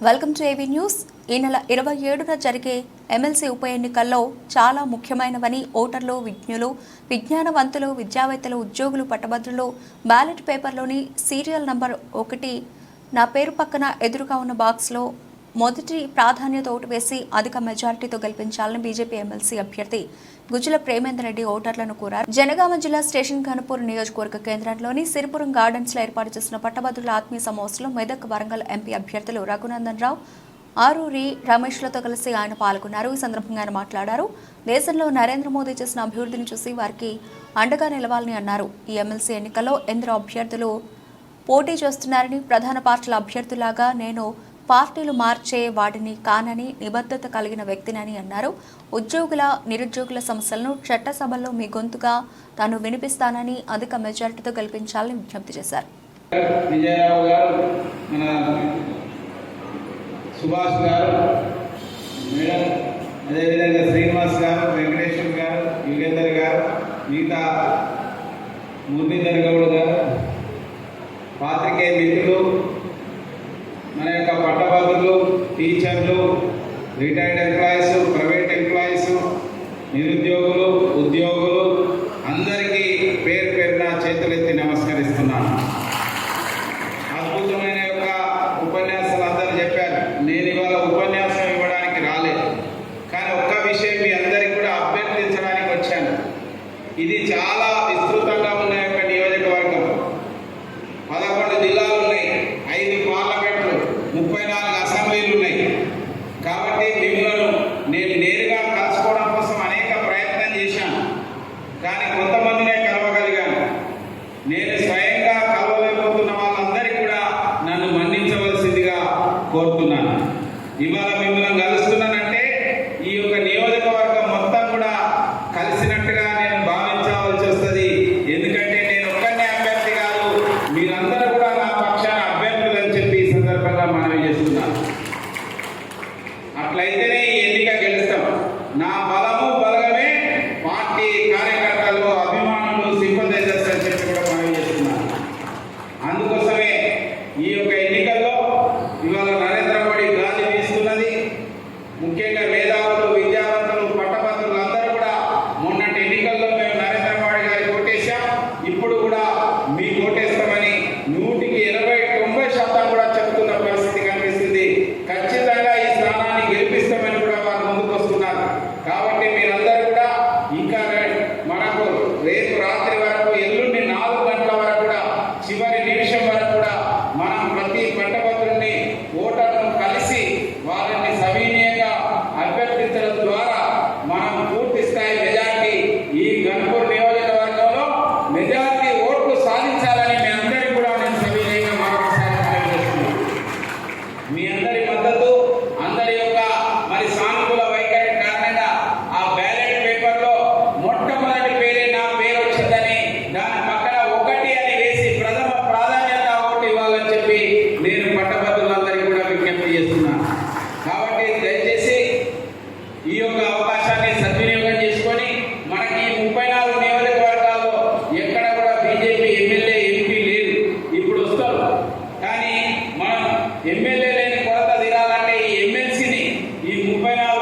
Welcome to AV news. ఈ నెల ఇరవై ఏడున జరిగే ఎమ్మెల్సీ ఉప ఎన్నికల్లో చాలా ముఖ్యమైనవని ఓటర్లు విజ్ఞులు విజ్ఞానవంతులు విద్యావేత్తలు ఉద్యోగులు పట్టభద్రులు బ్యాలెట్ పేపర్లోని సీరియల్ నంబర్ ఒకటి నా పేరు పక్కన ఎదురుగా ఉన్న బాక్స్లో మొదటి ప్రాధాన్యత ఓటు వేసి అధిక మెజారిటీతో గెలిపించాలని బీజేపీ ఎమ్మెల్సీ అభ్యర్థి గుజ్జుల ప్రేమేందర్ రెడ్డి ఓటర్లను కోరారు. జనగామ జిల్లా స్టేషన్ ఘనపూర్ నియోజకవర్గ కేంద్రంలోని సిరిపురం గార్డెన్స్లో ఏర్పాటు చేసిన పట్టభద్రుల ఆత్మీయ సమావేశంలో మెదక్ వరంగల్ ఎంపీ అభ్యర్థులు రఘునందన్ రావు ఆరూరి రమేష్లతో కలిసి ఆయన పాల్గొన్నారు. ఈ సందర్భంగా ఆయన మాట్లాడారు. దేశంలో నరేంద్ర మోదీ చేసిన అభివృద్ధిని చూసి వారికి అండగా నిలవాలని అన్నారు. ఈ ఎమ్మెల్సీ ఎన్నికల్లో ఎందరో అభ్యర్థులు పోటీ చేస్తున్నారని ప్రధాన పార్టీల అభ్యర్థులాగా నేను పార్టీలు మార్చే వాటిని కానని నిబద్ధత కలిగిన వ్యక్తినని అన్నారు. ఉద్యోగుల నిరుద్యోగుల సమస్యలను చట్టసభల్లో మీ గొంతుగా తాను వినిపిస్తానని అధిక మెజారిటీతో కల్పించాలని విజ్ఞప్తి చేశారు. సుభాష్ గారు మేడం అదేవిధంగా శ్రీనివాస్ గారు వెంకటేశ్వర్ గారు యుగేందర్ గారు మిగతా మురళీధర్ గౌడ్ గారు పాత్రికేయ మిత్రులు మన యొక్క పట్టభద్రులు టీచర్లు రిటైర్డ్ ఎంప్లాయీస్ ప్రైవేట్ ఎంప్లాయీస్ నిరుద్యోగులు ఉద్యోగులు అందరికీ పేరు పేరున చేతులెత్తి నమస్కరిస్తున్నాను. అద్భుతమైన యొక్క ఉపన్యాసాలు అందరూ చెప్పారు. నేను ఇవాళ ఉపన్యాసం ఇవ్వడానికి రాలేదు. కానీ ఒక్క విషయం మీ అందరికి కూడా అభ్యర్థించడానికి వచ్చాను. ఇది చాలా విస్తృతంగా ఉన్న యొక్క నియోజకవర్గం పదకొండు జిల్లాలు ఉన్నాయి ఐదు పార్లమెంట్లు ముప్పై నాలుగు అసెంబ్లీలు ఉన్నాయి కాబట్టి మిమ్మల్ని నేను నేరుగా కలుసుకోవడం కోసం అనేక ప్రయత్నం చేశాను కానీ కొంతమందినే కలవగలిగాను నేను స్వయంగా కలవలేకపోతున్న వాళ్ళందరికీ కూడా నన్ను మన్నించవలసిందిగా కోరుతున్నాను ఇవాళ మిమ్మల్ని కలుస్తున్నానంటే ఈ యొక్క నియోజకవర్గం మొత్తం కూడా కలిసినట్టుగా నేను భావించవలసి వస్తుంది ఎందుకంటే నేను ఒక్కనే అభ్యర్థి కాదు మీరందరూ కూడా నా పక్షాన అభ్యర్థులు అని చెప్పి ఈ సందర్భంగా మనవి చేస్తున్నాను అట్లయితేనే ఈ ఎన్నిక గెలుస్తాం నా బలము బలగమే పార్టీ కార్యకర్తలు అభిమానులు సింపదైజర్స్ అని చెప్పి కూడా మనం చేస్తున్నాను అందుకోసమే ఈ యొక్క ఎన్నికల్లో ఇవాళ నరేంద్ర మోడీ గాలి వీస్తున్నది ముఖ్యంగా మేధావులు విద్యావంతులు పట్టభద్రులు అందరూ కూడా మొన్నటి ఎన్నికల్లో మేము నరేంద్ర మోడీ గారికి ఓటేశాం ఇప్పుడు కూడా మీ ఓటేస్తామని నూటికి ఇరవై తొంభై శాతం కూడా చెబుతున్న పరిస్థితి కనిపిస్తుంది. ఖచ్చితంగా ఈ స్థానాన్ని గెలిపిస్తామని కూడా వారు ముందుకు వస్తున్నారు. కాబట్టి మీరందరూ కూడా ఇంకా మనకు రేపు రాత్రి వరకు ఎల్లుండి నాలుగు గంటల వరకు కూడా చివరి నిమిషం వరకు కూడా మనం ప్రతి పట్టభద్రుని ఓటర్ను కలిసి వారిని సవినీయంగా అభ్యర్థించడం ద్వారా మనం పూర్తి స్థాయి మెజార్టీ ఈ గణపూర్ నియోజకవర్గంలో మెజార్టీ ఓట్లు సాధించాలని నేను పట్టభద్రులందరికీ కూడా విజ్ఞప్తి చేస్తున్నాను కాబట్టి దయచేసి ఈ యొక్క అవకాశాన్ని సద్వినియోగం చేసుకొని మనకి ముప్పై నాలుగు నియోజకవర్గాల్లో ఎక్కడ కూడా బీజేపీ ఎమ్మెల్యే ఎంపీ లేదు ఇప్పుడు వస్తారు. కానీ మనం ఎమ్మెల్యే లేని కొరత తీరాలంటే ఈ ఎమ్మెల్సీని ఈ ముప్పై నాలుగు